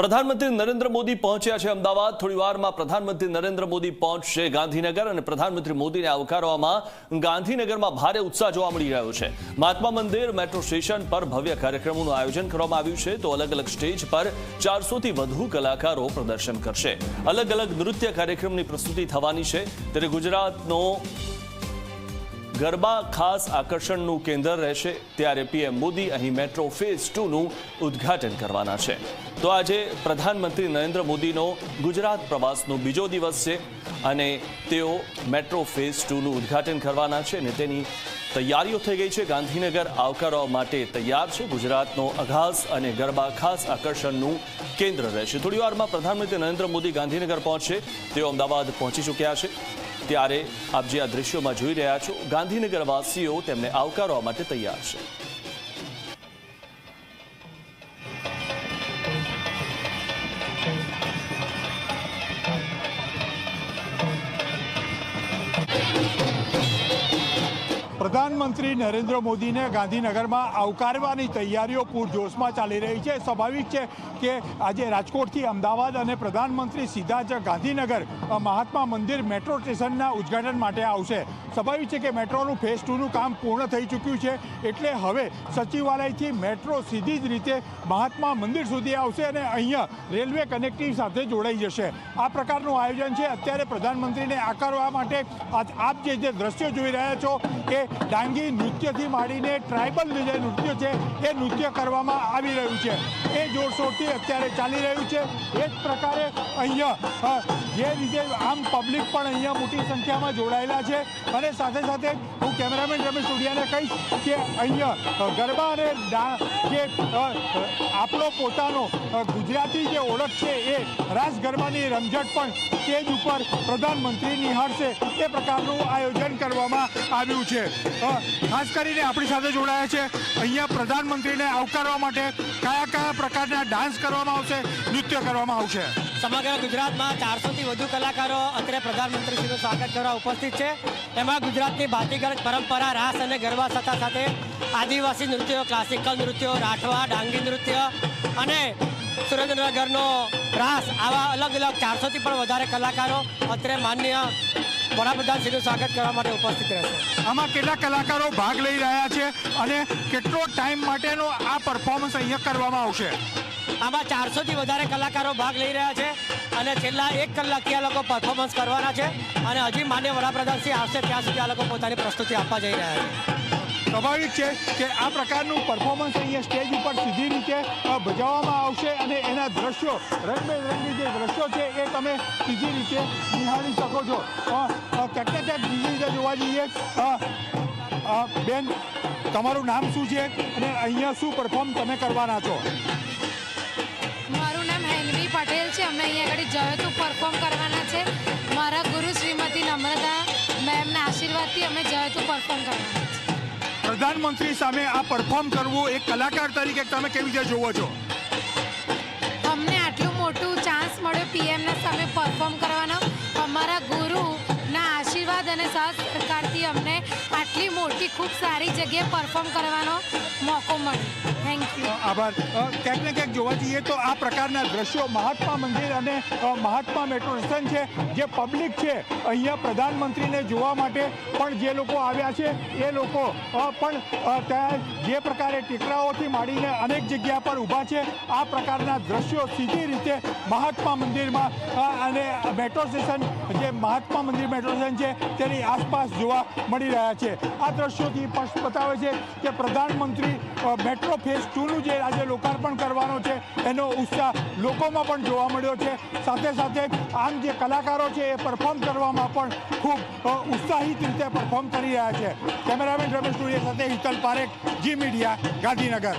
પ્રધાનમંત્રી નરેન્દ્ર મોદી પહોંચ્યા છે અમદાવાદ. થોડી વારમાં પ્રધાનમંત્રી નરેન્દ્ર મોદી પહોંચશે ગાંધીનગર અને પ્રધાનમંત્રી મોદીને આવકારવામાં ગાંધીનગરમાં ભારે ઉત્સાહ જોવા મળી રહ્યો છે. મહાત્મા મંદિર, મેટ્રો સ્ટેશન પર ભવ્ય કાર્યક્રમોનું આયોજન કરવામાં આવ્યું છે. તો અલગ અલગ સ્ટેજ પર ચારસોથી વધુ કલાકારો પ્રદર્શન કરશે. અલગ અલગ નૃત્ય કાર્યક્રમની પ્રસ્તુતિ થવાની છે. ત્યારે ગુજરાતનો ગરબા ખાસ આકર્ષણનું કેન્દ્ર રહેશે, ત્યારે પીએમ મોદી અહીં મેટ્રો ફેઝ ટુનું ઉદ્ઘાટન કરવાના છે. તો આજે પ્રધાનમંત્રી નરેન્દ્ર મોદીનો ગુજરાત પ્રવાસનો બીજો દિવસ છે અને તેઓ મેટ્રો ફેઝ ટુનું ઉદ્ઘાટન કરવાના છે અને તેની તૈયારીઓ થઈ ગઈ છે. ગાંધીનગર આવકારવા માટે તૈયાર છે. ગુજરાતનો અઘાસ અને ગરબા ખાસ આકર્ષણનું કેન્દ્ર રહેશે. થોડી વારમાં પ્રધાનમંત્રી નરેન્દ્ર મોદી ગાંધીનગર પહોંચશે. તેઓ અમદાવાદ પહોંચી ચૂક્યા છે. ત્યારે આપ જે આ દ્રશ્યોમાં જોઈ રહ્યા છો ગાંધીનગર વાસીઓ તેમને આવકારવા માટે તૈયાર છે. પ્રધાનમંત્રી નરેન્દ્ર મોદીને ગાંધીનગરમાં આવકારવાની તૈયારીઓ પૂરજોશમાં ચાલી રહી છે. સ્વાભાવિક છે કે આજે રાજકોટથી અમદાવાદ અને પ્રધાનમંત્રી સીધા જ ગાંધીનગર મહાત્મા મંદિર મેટ્રો સ્ટેશનના ઉદ્ઘાટન માટે આવશે. સ્વાભાવિક છે કે મેટ્રોનું ફેઝ ટુનું કામ પૂર્ણ થઈ ચૂક્યું છે, એટલે હવે સચિવાલયથી મેટ્રો સીધી જ રીતે મહાત્મા મંદિર સુધી આવશે અને અહીંયા રેલવે કનેક્ટિવ સાથે જોડાઈ જશે. આ પ્રકારનું આયોજન છે. અત્યારે પ્રધાનમંત્રીને આકારવા માટે આપ જે જે દ્રશ્યો જોઈ રહ્યા છો એ ડાંગી નૃત્યથી માંડીને ટ્રાઇબલ જે નૃત્ય છે, એ નૃત્ય કરવામાં આવી રહ્યું છે. એ જોરશોરથી અત્યારે ચાલી રહ્યું છે. એ જ પ્રકારે અહીંયા જે રીતે આમ પબ્લિક પણ અહીંયા મોટી સંખ્યામાં જોડાયેલા છે. અને સાથે સાથે હું કેમેરામેન રમેશ સુડિયાને કહીશ કે અહીંયા ગરબા અને જે આપણો પોતાનો ગુજરાતી જે ઓળખ છે, એ રાસ ગરબાની રમઝટ પણ સ્ટેજ ઉપર પ્રધાનમંત્રી નિહાળશે. એ પ્રકારનું આયોજન કરવામાં આવ્યું છે. ખાસ કરીને આપણી સાથે જોડાયા છે. અહીંયા પ્રધાનમંત્રીને આવકારવા માટે કયા કયા પ્રકારના ડાન્સ કરવામાં આવશે, નૃત્ય કરવામાં આવશે? સમગ્ર ગુજરાતમાં ચારસોથી વધુ કલાકારો અત્યારે પ્રધાનમંત્રીશ્રીનું સ્વાગત કરવા ઉપસ્થિત છે. એમાં ગુજરાતની ભાતીગળ પરંપરા, રાસ અને ગરબા સત્તા સાથે આદિવાસી નૃત્યો, ક્લાસિકલ નૃત્યો, રાઠવા, ડાંગી નૃત્ય અને સુરેન્દ્રનગરનો રાસ આવા અલગ અલગ ચારસોથી પણ વધારે કલાકારો અત્રે માન્ય વડાપ્રધાનશ્રીનું સ્વાગત કરવા માટે ઉપસ્થિત રહેશે. આમાં કેટલા કલાકારો ભાગ લઈ રહ્યા છે અને કેટલો ટાઈમ માટેનો આ પરફોર્મન્સ અહીંયા કરવામાં આવશે? આમાં ચારસોથી વધારે કલાકારો ભાગ લઈ રહ્યા છે અને છેલ્લા એક કલાકથી આ લોકો પરફોર્મન્સ કરવાના છે અને હજી માન્ય વડાપ્રધાનશ્રી આવશે ત્યાં સુધી આ લોકો પોતાની પ્રસ્તુતિ આપવા જઈ રહ્યા છે. સ્વાભાવિક છે કે આ પ્રકારનું પરફોર્મન્સ અહીંયા સ્ટેજ ઉપર સીધી રીતે ભજવવામાં આવશે અને એના દ્રશ્યો, રંગબેરંગી જે દ્રશ્યો છે એ તમે સીધી રીતે નિહાળી શકો છો. ક્યાંક ને ક્યાંક બીજી રીતે જોવા જઈએ બેન, તમારું નામ શું છે અને અહીંયા શું પરફોર્મ તમે કરવાના છો? મારું નામ હેનરી પટેલ છે. અમે અહીંયા આગળ જયોતું પરફોર્મ કરવાના છે. મારા ગુરુ શ્રીમતી નમ્રતા મેમના આશીર્વાદથી અમે જયોતું પરફોર્મ કરવાના પ્રધાનમંત્રી સામે આ પરફોર્મ કરવું એક કલાકાર તરીકે તમે કેવી રીતે જોવો છો? ખૂબ સારી જગ્યાએ પરફોર્મ કરવાનો મોકો મળ્યો. થેન્ક યુ આભાર. ક્યાંક ને ક્યાંક જોવા જઈએ તો આ પ્રકારના દ્રશ્યો મહાત્મા મંદિર અને મહાત્મા મેટ્રો સ્ટેશન છે, જે પબ્લિક છે, અહીંયા પ્રધાનમંત્રીને જોવા માટે પણ જે લોકો આવ્યા છે, એ લોકો પણ ત્યાં જે પ્રકારે ટેકરાઓથી માંડીને અનેક જગ્યા પર ઊભા છે, આ પ્રકારના દ્રશ્યો સીધી રીતે મહાત્મા મંદિરમાં અને મેટ્રો સ્ટેશન જે મહાત્મા મંદિર મેટ્રો સ્ટેશન છે, તેની આસપાસ જોવા મળી રહ્યા છે. આ દ્રશ્યોથી સ્પષ્ટ બતાવે છે કે પ્રધાનમંત્રી મેટ્રો ફેઝ ટુનું જે આજે લોકાર્પણ કરવાનો છે, એનો ઉત્સાહ લોકોમાં પણ જોવા મળ્યો છે. સાથે સાથે આમ જે કલાકારો છે એ પરફોર્મ કરવામાં પણ ખૂબ ઉત્સાહિત રીતે પરફોર્મ કરી રહ્યા છે. કેમેરામેન રમેશ ટુડિયા સાથે હિતલ પારેખ જી મીડિયા ગાંધીનગર.